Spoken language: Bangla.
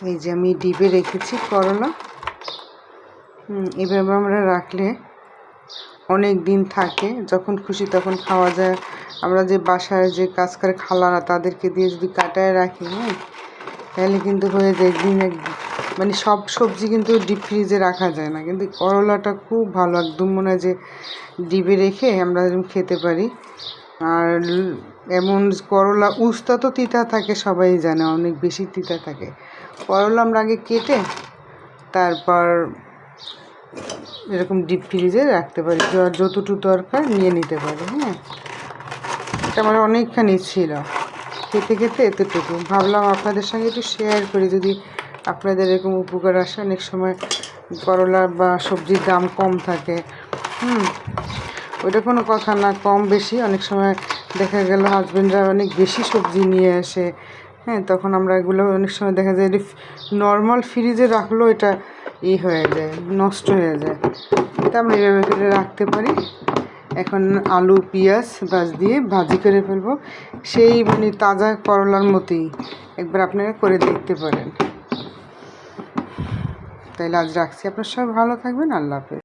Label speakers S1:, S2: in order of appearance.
S1: এই যে আমি ডিবে রেখেছি করলা। এভাবে আমরা রাখলে অনেক দিন থাকে, যখন খুশি তখন খাওয়া যায়। আমরা যে বাসায় যে কাজ করে খালারা, তাদেরকে দিয়ে যদি কাটায় রাখি হ্যাঁ তাহলে কিন্তু হয়ে যায় দিন এক মানে সব সবজি কিন্তু ডিপ ফ্রিজে রাখা যায় না। কিন্তু করলাটা খুব ভালো, একদম মনে হয় যে ডিবে রেখে আমরা খেতে পারি। আর এমন করলা, উস্তা তো তিতা থাকে, সবাই জানে, অনেক বেশি তিতা থাকে। করলা আমরা আগে কেটে, তারপর এরকম ডিপ ফ্রিজে রাখতে পারি, য- যতটুকু দরকার নিয়ে নিতে পারি হ্যাঁ? এটা আমার অনেকখানি ছিল। খেতে খেতে এতটুকু। ভাবলাম আপনাদের সঙ্গে একটু শেয়ার করি, যদি আপনাদের এরকম উপকার আসে, অনেক সময় করলা বা সবজির দাম কম থাকে, হুম? ওইটা কোনো কথা না, কম বেশি। অনেক সময় দেখা গেল হাজবেন্ডরা অনেক বেশি সবজি নিয়ে আসে। হ্যাঁ তখন আমরা এগুলো অনেক সময় দেখা যায় নর্মাল ফ্রিজে রাখলেও এটা ই হয়ে যায়, নষ্ট হয়ে যায়। এটা আমরা এভাবে করে রাখতে পারি। এখন আলু, পেঁয়াজ, গাছ দিয়ে ভাজি করে ফেলব। সেই মানে তাজা করলার মতোই। একবার আপনারা করে দেখতে পারেন। তাইলে আজ রাখছি। আপনার সবাই ভালো থাকবেন। আল্লাহ হাফেজ।